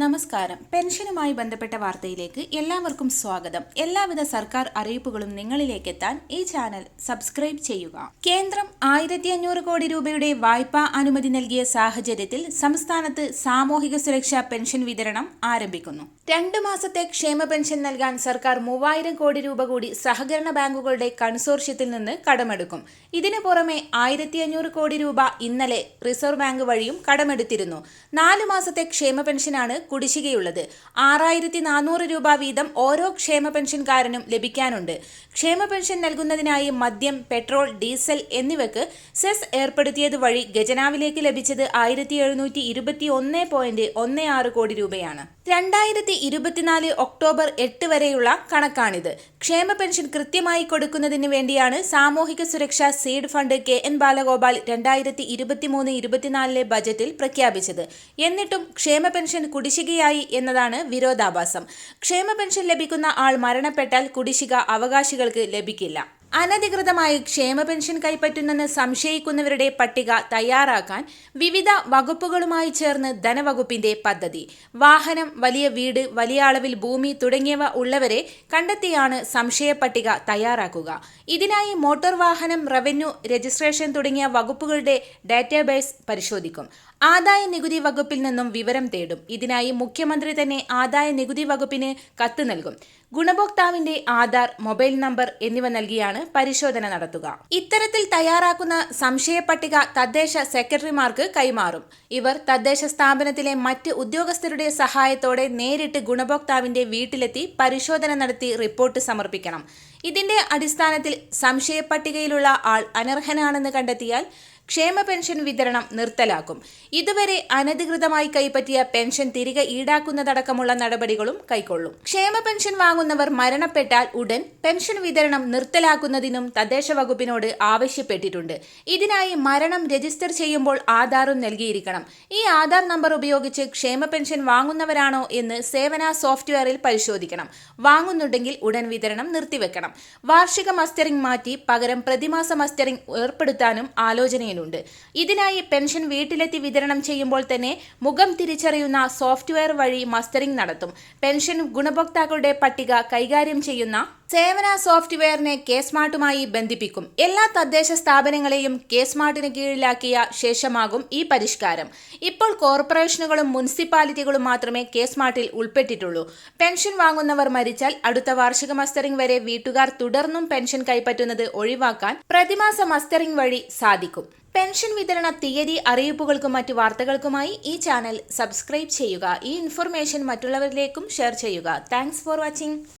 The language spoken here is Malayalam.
നമസ്കാരം. പെൻഷനുമായി ബന്ധപ്പെട്ട വാർത്തയിലേക്ക് എല്ലാവർക്കും സ്വാഗതം. എല്ലാവിധ സർക്കാർ അറിയിപ്പുകളും നിങ്ങളിലേക്ക് എത്താൻ ഈ ചാനൽ സബ്സ്ക്രൈബ് ചെയ്യുക. കേന്ദ്രം ആയിരത്തി അഞ്ഞൂറ് കോടി രൂപയുടെ വായ്പാ അനുമതി നൽകിയ സാഹചര്യത്തിൽ സംസ്ഥാനത്ത് സാമൂഹിക സുരക്ഷാ പെൻഷൻ വിതരണം ആരംഭിക്കുന്നു. രണ്ടു മാസത്തെ ക്ഷേമ പെൻഷൻ നൽകാൻ സർക്കാർ മൂവായിരം കോടി രൂപ കൂടി സഹകരണ ബാങ്കുകളുടെ കൺസോർഷ്യത്തിൽ നിന്ന് കടമെടുക്കും. ഇതിനു പുറമെ ആയിരത്തി അഞ്ഞൂറ് കോടി രൂപ ഇന്നലെ റിസർവ് ബാങ്ക് വഴിയും കടമെടുത്തിരുന്നു. നാലു മാസത്തെ ക്ഷേമ പെൻഷനാണ് കുടിശ്ശികയുള്ളത്. ആറായിരത്തി നാനൂറ് രൂപ വീതം ഓരോ ക്ഷേമ പെൻഷൻകാരനും ലഭിക്കാനുണ്ട്. ക്ഷേമ പെൻഷൻ നൽകുന്നതിനായി മദ്യം പെട്രോൾ ഡീസൽ എന്നിവയ്ക്ക് സെസ് ഏർപ്പെടുത്തിയത് വഴി ഖജനാവിലേക്ക് ലഭിച്ചത് ആയിരത്തി എഴുന്നൂറ്റി ഇരുപത്തി ഒന്ന് പോയിന്റ് ഒന്ന് ആറ് കോടി രൂപയാണ്. രണ്ടായിരത്തി ഇരുപത്തിനാല് ഒക്ടോബർ എട്ട് വരെയുള്ള കണക്കാണിത്. ക്ഷേമ പെൻഷൻ കൃത്യമായി കൊടുക്കുന്നതിന് വേണ്ടിയാണ് സാമൂഹിക സുരക്ഷാ seed fund K N Balagopal രണ്ടായിരത്തി ഇരുപത്തിമൂന്ന് ഇരുപത്തിനാലിലെ ബജറ്റിൽ പ്രഖ്യാപിച്ചത്. എന്നിട്ടും ക്ഷേമ പെൻഷൻ കുടിശ്ശികയായി എന്നതാണ് വിരോധാഭാസം. ക്ഷേമ പെൻഷൻ ലഭിക്കുന്ന ആൾ മരണപ്പെട്ടാൽ കുടിശ്ശിക അവകാശികൾക്ക് ലഭിക്കില്ല. അനധികൃതമായി ക്ഷേമ പെൻഷൻ കൈപ്പറ്റുന്നെന്ന് സംശയിക്കുന്നവരുടെ പട്ടിക തയ്യാറാക്കാൻ വിവിധ വകുപ്പുകളുമായി ചേർന്ന് ധനവകുപ്പിന്റെ പദ്ധതി. വാഹനം വലിയ വീട് വലിയ അളവിൽ ഭൂമി തുടങ്ങിയവ ഉള്ളവരെ കണ്ടെത്തിയാണ് സംശയ പട്ടിക തയ്യാറാക്കുക. ഇതിനായി മോട്ടോർ വാഹനം റവന്യൂ രജിസ്ട്രേഷൻ തുടങ്ങിയ വകുപ്പുകളുടെ ഡാറ്റാബേസ് പരിശോധിക്കും. ആദായ നികുതി വകുപ്പിൽ നിന്നും വിവരം തേടും. ഇതിനായി മുഖ്യമന്ത്രി തന്നെ ആദായ നികുതി വകുപ്പിന് കത്ത് നൽകും. ഗുണഭോക്താവിന്റെ ആധാർ മൊബൈൽ നമ്പർ എന്നിവ നൽകിയാണ് പരിശോധന നടത്തുക. ഇത്തരത്തിൽ തയ്യാറാക്കുന്ന സംശയ പട്ടിക തദ്ദേശ സെക്രട്ടറിമാർക്ക് കൈമാറും. ഇവർ തദ്ദേശ സ്ഥാപനത്തിലെ മറ്റ് ഉദ്യോഗസ്ഥരുടെ സഹായത്തോടെ നേരിട്ട് ഗുണഭോക്താവിന്റെ വീട്ടിലെത്തി പരിശോധന നടത്തി റിപ്പോർട്ട് സമർപ്പിക്കണം. ഇതിന്റെ അടിസ്ഥാനത്തിൽ സംശയ പട്ടികയിലുള്ള ആൾ അനർഹനാണെന്ന് കണ്ടെത്തിയാൽ ക്ഷേമ പെൻഷൻ വിതരണം നിർത്തലാക്കും. ഇതുവരെ അനധികൃതമായി കൈപ്പറ്റിയ പെൻഷൻ തിരികെ ഈടാക്കുന്നതടക്കമുള്ള നടപടികളും കൈക്കൊള്ളും. ക്ഷേമ പെൻഷൻ വാങ്ങുന്നവർ മരണപ്പെട്ടാൽ ഉടൻ പെൻഷൻ വിതരണം നിർത്തലാക്കുന്നതിനും തദ്ദേശ വകുപ്പിനോട് ആവശ്യപ്പെട്ടിട്ടുണ്ട്. ഇതിനായി മരണം രജിസ്റ്റർ ചെയ്യുമ്പോൾ ആധാറും നൽകിയിരിക്കണം. ഈ ആധാർ നമ്പർ ഉപയോഗിച്ച് ക്ഷേമ പെൻഷൻ വാങ്ങുന്നവരാണോ എന്ന് സേവന സോഫ്റ്റ്വെയറിൽ പരിശോധിക്കണം. വാങ്ങുന്നുണ്ടെങ്കിൽ ഉടൻ വിതരണം നിർത്തിവെക്കണം. വാർഷിക മസ്റ്ററിംഗ് മാറ്റി പകരം പ്രതിമാസ മസ്റ്ററിംഗ് ഏർപ്പെടുത്താനും ആലോചനയുണ്ട്. ഇതിനായി പെൻഷൻ വീട്ടിലെത്തി വിതരണം ചെയ്യുമ്പോൾ തന്നെ മുഖം തിരിച്ചറിയുന്ന സോഫ്റ്റ്വെയർ വഴി മസ്റ്ററിംഗ് നടത്തും. പെൻഷൻ ഗുണഭോക്താക്കളുടെ പട്ടിക കൈകാര്യം ചെയ്യുന്ന സേവന സോഫ്റ്റ്വെയറിനെ കെ സ്മാർട്ടുമായി ബന്ധിപ്പിക്കും. എല്ലാ തദ്ദേശ സ്ഥാപനങ്ങളെയും കെ സ്മാർട്ടിന് കീഴിലാക്കിയ ശേഷമാകും ഈ പരിഷ്കാരം. ഇപ്പോൾ കോർപ്പറേഷനുകളും മുനിസിപ്പാലിറ്റികളും മാത്രമേ കെ സ്മാർട്ടിൽ ഉൾപ്പെട്ടിട്ടുള്ളൂ. പെൻഷൻ വാങ്ങുന്നവർ മരിച്ചാൽ അടുത്ത വാർഷിക മസ്റ്ററിംഗ് വരെ വീട്ടുകാർ തുടർന്നും പെൻഷൻ കൈപ്പറ്റുന്നത് ഒഴിവാക്കാൻ പ്രതിമാസ മസ്റ്ററിംഗ് വഴി സാധിക്കും. പെൻഷൻ വിതരണ തീയതി അറിയിപ്പുകൾക്കും മറ്റു വാർത്തകൾക്കുമായി ഈ ചാനൽ സബ്സ്ക്രൈബ് ചെയ്യുക. ഈ ഇൻഫർമേഷൻ മറ്റുള്ളവരിലേക്കും ഷെയർ ചെയ്യുക. Thanks for watching.